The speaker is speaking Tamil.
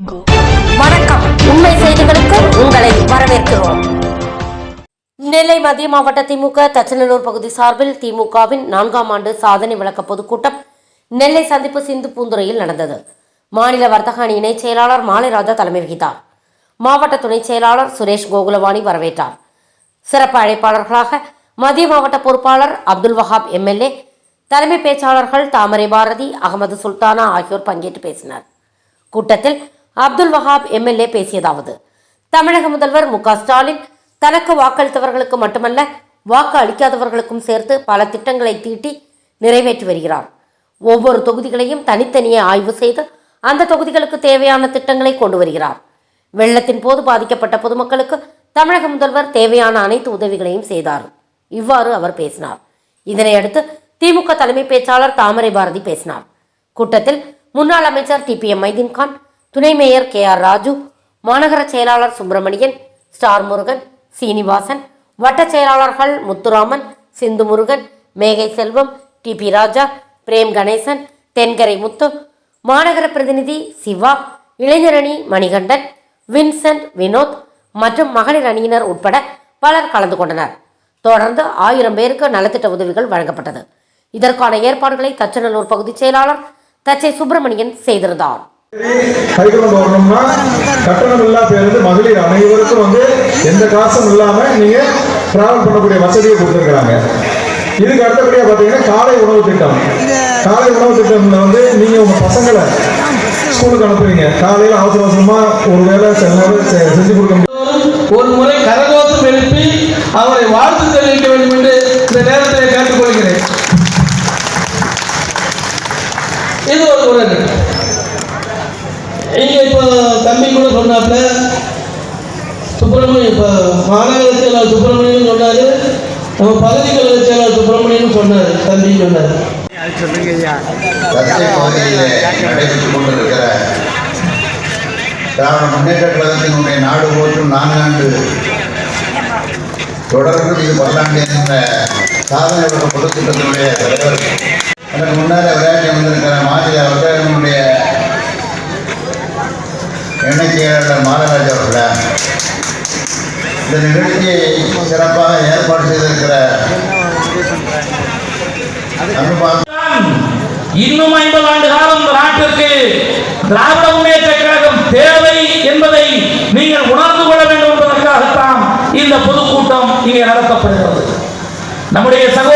வணக்கம். உண்மை செய்திகளுக்கு உங்களை வரவேற்கிறோம். நெல்லை மத்திய மாவட்ட திமுக தச்சநல்லூர் பகுதி சார்பில் திமுகவின் நான்காம் ஆண்டு சாதனை விளக்க பொதுக்கூட்டம் நெல்லை சந்திப்பு சிந்து பூந்துறையில் நடந்தது. மாநில வர்த்தக அணி இணைச் செயலாளர் மாலைராஜா தலைமை வகித்தார். மாவட்ட துணைச் செயலாளர் சுரேஷ் கோகுலவாணி வரவேற்றார். சிறப்பு அழைப்பாளர்களாக மத்திய மாவட்ட பொறுப்பாளர் அப்துல் வஹாப் எம்எல்ஏ தலைமை பேச்சாளர்கள் தாமரை பாரதி அகமது சுல்தானா ஆகியோர் பங்கேற்று பேசினர். கூட்டத்தில் அப்துல் வஹாப் எம்எல்ஏ பேசியதாவது. தமிழக முதல்வர் மு ஸ்டாலின் தனக்கு வாக்களித்தவர்களுக்கு மட்டுமல்ல வாக்கு அளிக்காதவர்களுக்கும் சேர்த்து பல திட்டங்களை தீட்டி நிறைவேற்றி வருகிறார். ஒவ்வொரு தொகுதிகளையும் தனித்தனியே ஆய்வு செய்து அந்த தொகுதிகளுக்கு தேவையான திட்டங்களை கொண்டு வருகிறார். வெள்ளத்தின் போது பாதிக்கப்பட்ட பொதுமக்களுக்கு தமிழக முதல்வர் தேவையான அனைத்து உதவிகளையும் செய்தார். இவ்வாறு அவர் பேசினார். இதனையடுத்து திமுக தலைமை பேச்சாளர் தாமரை பாரதி பேசினார். கூட்டத்தில் முன்னாள் அமைச்சர் டி பி எம் மைதீன்கான் துணை மேயர் கே ஆர் ராஜு மாநகர செயலாளர் சுப்பிரமணியன் ஸ்டார் முருகன் சீனிவாசன் வட்டச் செயலாளர்கள் முத்துராமன் சிந்து முருகன் மேகை செல்வம் டி பி ராஜா பிரேம் கணேசன் தென்கரை முத்து மாநகர பிரதிநிதி சிவா இளைஞரணி மணிகண்டன் வின்சென்ட் வினோத் மற்றும் மகளிர் அணியினர் உட்பட பலர் கலந்து கொண்டனர். தொடர்ந்து ஆயிரம் பேருக்கு நலத்திட்ட உதவிகள் வழங்கப்பட்டது. இதற்கான ஏற்பாடுகளை தச்சநல்லூர் பகுதிச் செயலாளர் தச்சை சுப்பிரமணியன் செய்திருந்தார். சைக்கிள் வரணும்னா கட்டணம் இல்லா பேருந்து மகளிர் அனைவருக்கும் வந்து எந்த காசும் இல்லாம நீங்க டிராவல் பண்ணக்கூடிய வசதியை கொடுத்துருக்காங்க இதுக்கு அடுத்தபடியா பாத்தீங்கன்னா காலை உணவு திட்டம். காலை உணவு திட்டம்ல வந்து நீங்க உங்க பசங்களை ஸ்கூலுக்கு அனுப்புறீங்க காலையில அவசர அவசரமா ஒரு வேலை சில நேரம் செஞ்சு கொடுக்க ஒரு முறை கரகோஷம் எழுப்பி அவரை வாழ்த்து தெரிவிக்க வேண்டும் என்று இந்த நேரத்தை கேட்டுக்கொள்கிறேன். இது ஒரு முறை இங்க இப்போ தம்பி சொன்னாப்ல சுப்பிரமணியம் இப்போ மாநகர செயலாளர் சுப்பிரமணியன் சொன்னார் நம்ம பகுதி கழக செயலாளர் சுப்பிரமணியன் சொன்னார் தம்பி சொன்னார். தஞ்சை திராவிட முன்னேற்ற கழகத்தினுடைய நாடு போற்றும் நான்காண்டு தொடர்ந்து இது பல்லாண்டு என்ற சாதனை உலக தலைவர். எனக்கு முன்னால் விளையாட்டு வந்திருக்கிற மாநில வட்டாரத்தினுடைய இணைச் செயலாளர் மாதராஜ் அவர்கள இந்த நிகழ்ச்சியை சிறப்பாக ஏற்பாடு செய்திருக்கிற இன்னும் ஐம்பது ஆண்டு காலம் இந்த நாட்டிற்கு திராவிட முன்னேற்ற கழகம் தேவை என்பதை நீங்கள் உணர்ந்து கொள்ள வேண்டும் என்பதற்காகத்தான் இந்த பொதுக்கூட்டம் இங்கே நடத்தப்படுகிறது. நம்முடைய சகோதர